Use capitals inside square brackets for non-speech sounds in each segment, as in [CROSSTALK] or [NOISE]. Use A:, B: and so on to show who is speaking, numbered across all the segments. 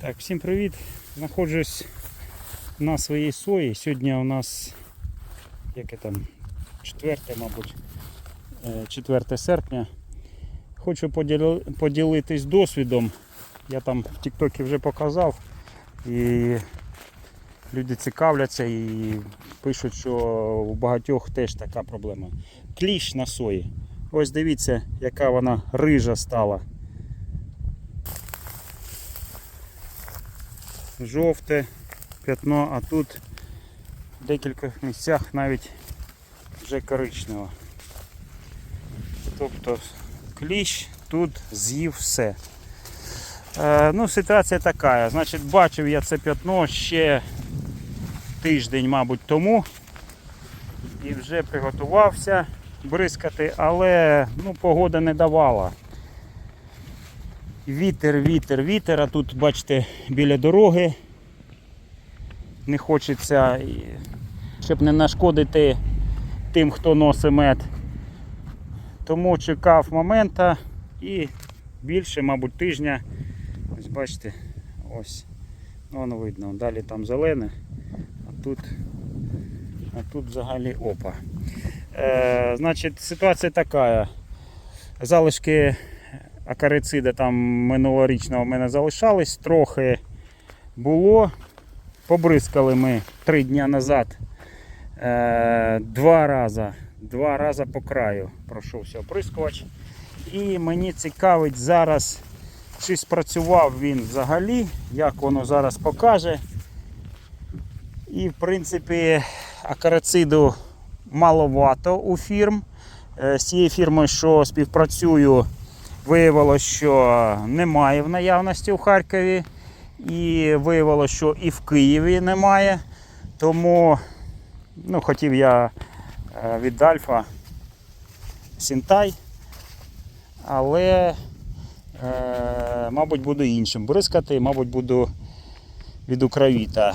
A: Так, всім привіт! Знаходжусь на своїй сої. Сьогодні у нас яке там 4, мабуть, е, 4 серпня. Хочу поділи- поділитись досвідом. Я там в Тіктокі вже показав і люди цікавляться і пишуть, що у багатьох теж така проблема. Кліщ на сої. Ось дивіться, яка вона рижа стала. Жовте п'ятно, а тут в декількох місцях навіть вже коричнево. Тобто кліщ тут з'їв все. Е, ну, ситуація така. Значить, бачив я це п'ятно ще тиждень, мабуть, тому і вже приготувався бризкати, але ну, погода не давала. Вітер, вітер, вітер, а тут, бачите, біля дороги не хочеться, щоб не нашкодити тим, хто носить мед. Тому чекав момента і більше, мабуть, тижня. Ось бачите, ось. Ну, воно видно. Далі там зелене, а тут, а тут взагалі опа. Е, значить, ситуація така. Залишки акарицида там минулорічного в мене залишались, трохи було. Побризкали ми три дні назад е, два рази. Два рази по краю пройшовся оприскувач. І мені цікавить зараз, чи спрацював він взагалі, як воно зараз покаже. І в принципі акарициду маловато у фірм. Е, З цією фірмою, що співпрацюю, Виявилося, що немає в наявності у Харкові. І виявилося, що і в Києві немає. Тому ну, хотів я е, від Альфа Сінтай. Але, е, мабуть, буду іншим бризкати, мабуть, буду від Укравіта.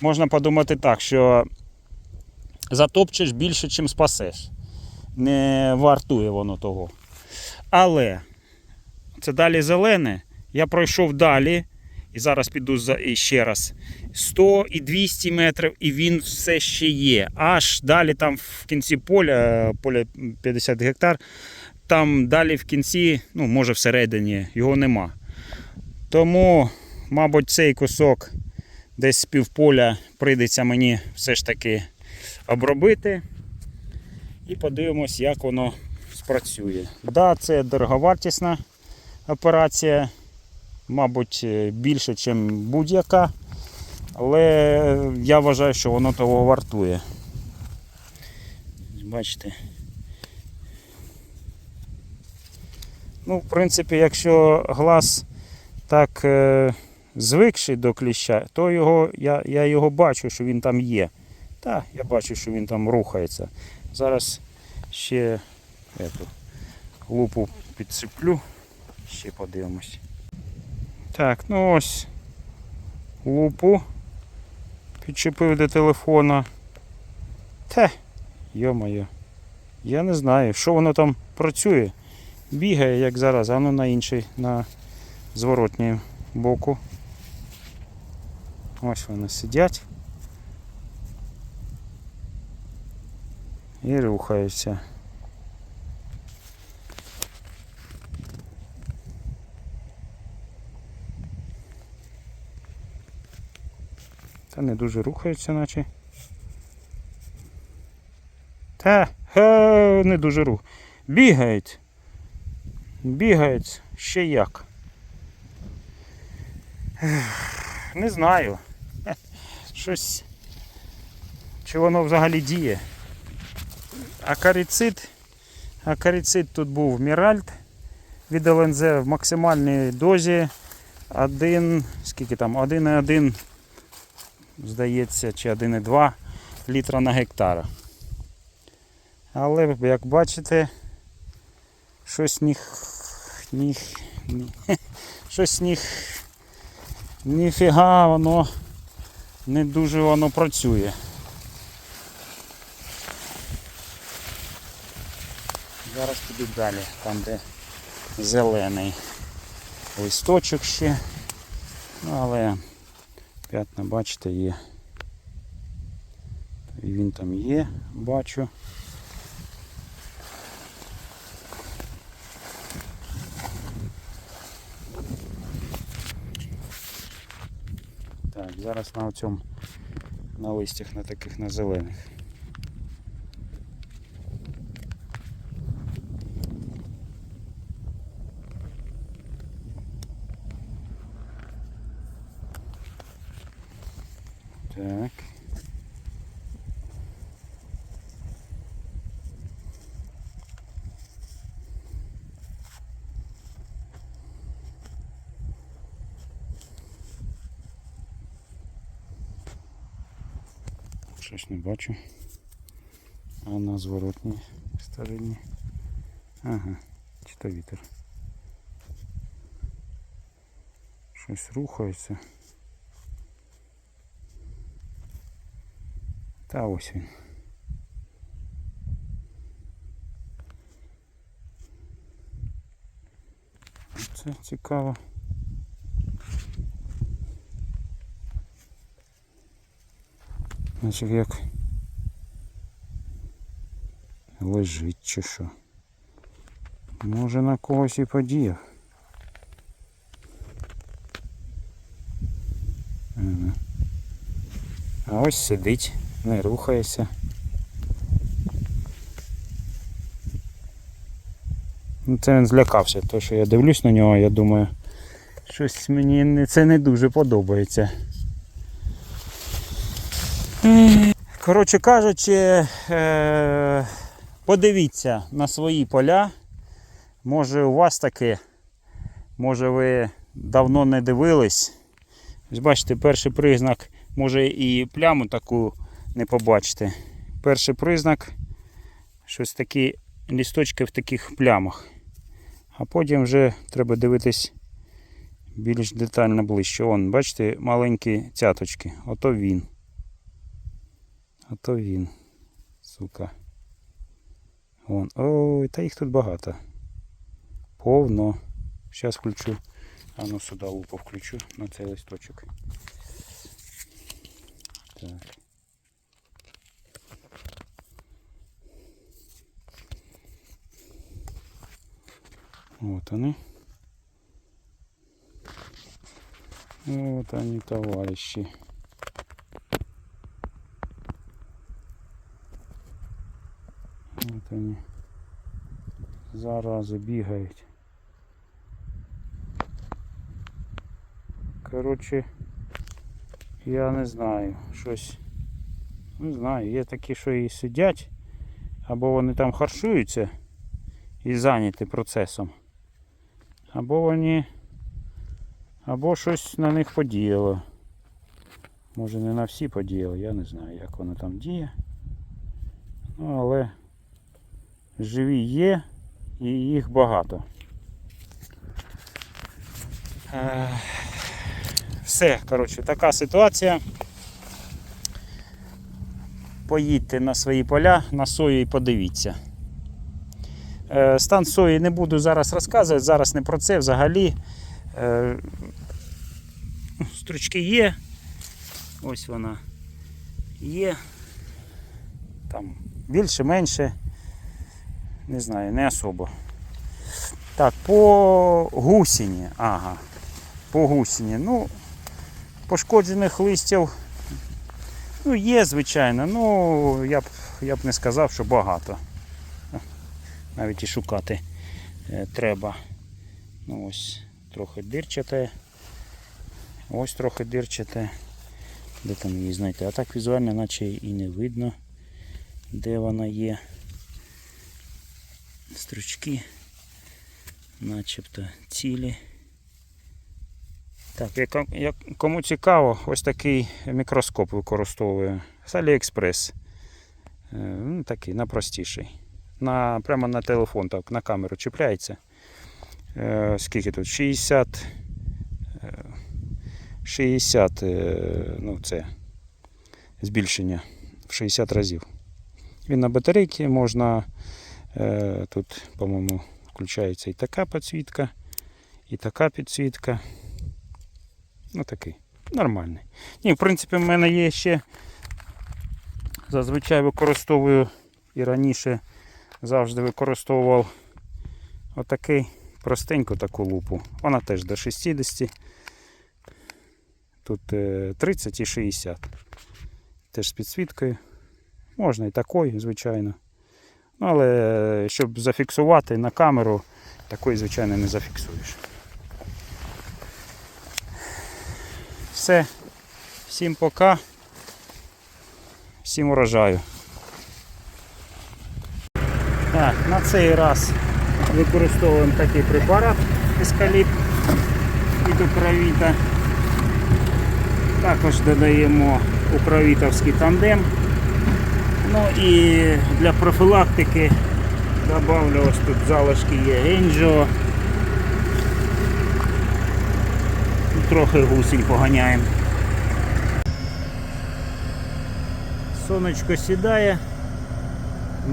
A: Можна подумати так, що затопчеш більше, чим спасеш не вартує воно того. Але це далі зелене. Я пройшов далі. І зараз піду ще раз. 100 і 200 метрів, і він все ще є. Аж далі там в кінці поля, поля 50 гектар, там далі в кінці, ну, може всередині, його нема. Тому, мабуть, цей кусок десь з півполя прийдеться мені все ж таки обробити і подивимось, як воно спрацює. Да, це дороговартісна операція, мабуть, е, більше, ніж будь-яка, але я вважаю, що воно того вартує. Бачите. Ну, в принципі, якщо глаз так е, звикший до кліща, то його, я, я його бачу, що він там є. Так, я бачу, що він там рухається. Зараз ще ету, лупу підсиплю, ще подивимось. Так, ну ось лупу підчепив до телефона. Те, йо-моє, я не знаю, що воно там працює. Бігає, як зараз, а ну на інший, на зворотній боку. Ось вони сидять. І рухаються. Та не дуже рухаються, наче. Та, е, не дуже рух. Бігають. Бігають ще як. Не знаю. Щось. Чи воно взагалі діє? Акарицид. Акарицид тут був Міральт від ЛНЗ в максимальній дозі. Один, скільки там, 1,1, здається, чи 1,2 літра на гектар. Але, як бачите, щось ніх, ніх, ні, [LAUGHS] щось ніх, ніфіга воно не дуже воно працює. Зараз піду далі, там де зелений. листочок ще. Ну, але п'ятна, бачите, є. Він там є, бачу. Так, зараз на цьому на листях, на таких на зелених. Так. Щось не бачу. А на зворотній стороні. Ага, чи то вітер. Щось рухається. Та ось він. Це цікаво. Значить як лежить чи що. Може на когось і подіяв. А ось сидить, не рухається. Ну, це він злякався, то що я дивлюсь на нього, я думаю, щось мені це не дуже подобається. Коротше кажучи, е, подивіться на свої поля. Може у вас таке, може ви давно не дивились. Бачите, перший признак, може і пляму таку не побачите. Перший признак щось такі лісточки в таких плямах. А потім вже треба дивитись більш детально ближче. Вон, бачите, маленькі цяточки. Ото він. Ото він. Сука. Вон. Ой, та їх тут багато. Повно. Зараз включу. А ну сюди лупу включу на цей листочок. Так. Вот они. Вот они, товарищи. Вот они. Зарази бігають. Коротше, я не знаю, щось. Не знаю, є такі, що і сидять, або вони там харчуються і зайняті процесом. Або вони. Або щось на них подіяло. Може не на всі подіяло, я не знаю, як воно там діє. Ну, але живі є і їх багато. Е, Все, коротше, така ситуація. Поїдьте на свої поля, на сою і подивіться. Е, Стан сої не буду зараз розказувати, зараз не про це взагалі. Е, Стручки є. Ось вона є. Там більше, менше. Не знаю, не особо. Так, по гусіні. Ага. По гусіні. Ну, пошкоджених листів ну, є, звичайно, ну я б, я б не сказав, що багато. Навіть і шукати е, треба. Ну ось трохи дирчате. Ось трохи дирчате. Де там її знайти? А так візуально наче і не видно, де вона є. Стручки начебто цілі. Так, як, як кому цікаво, ось такий мікроскоп використовую з AliExpress. Е, Ну, такий найпростіший. На, прямо на телефон, так, на камеру чіпляється. Е, скільки тут? 60. е, 60, е, ну це збільшення в 60 разів. Він на батарейці можна. Е, тут, по-моєму, включається і така підсвітка, І така підсвітка. Ну такий. Нормальний. Ні, в принципі, в мене є ще. Зазвичай використовую і раніше завжди використовував отакий простеньку таку лупу. Вона теж до 60. Тут е, 30 і 60. Теж з підсвіткою. Можна і такою, звичайно. Ну, але е, щоб зафіксувати на камеру, такої, звичайно, не зафіксуєш. Все. Всім пока. Всім урожаю. Так, на цей раз використовуємо такий препарат ескаліп від укровіта. Також додаємо укровітовський тандем. Ну і для профілактики добавлю ось тут залишки є генджо. Трохи гусінь поганяємо. Сонечко сідає,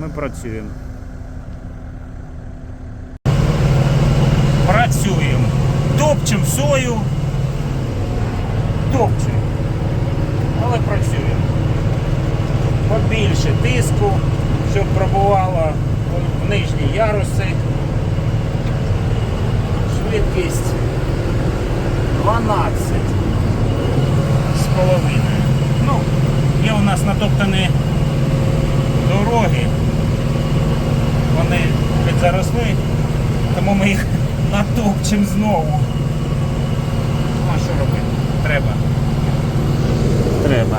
A: ми працюємо. Працюємо. Топчемо сою. Топчемо. Але працюємо. Побільше тиску, щоб пробувало в нижні яруси. Швидкість 12 з половиною. Ну, є у нас натоптані дороги. Вони підзаросли, тому ми їх [LAUGHS] натопчемо знову. Ну, а що робити? Треба. Треба.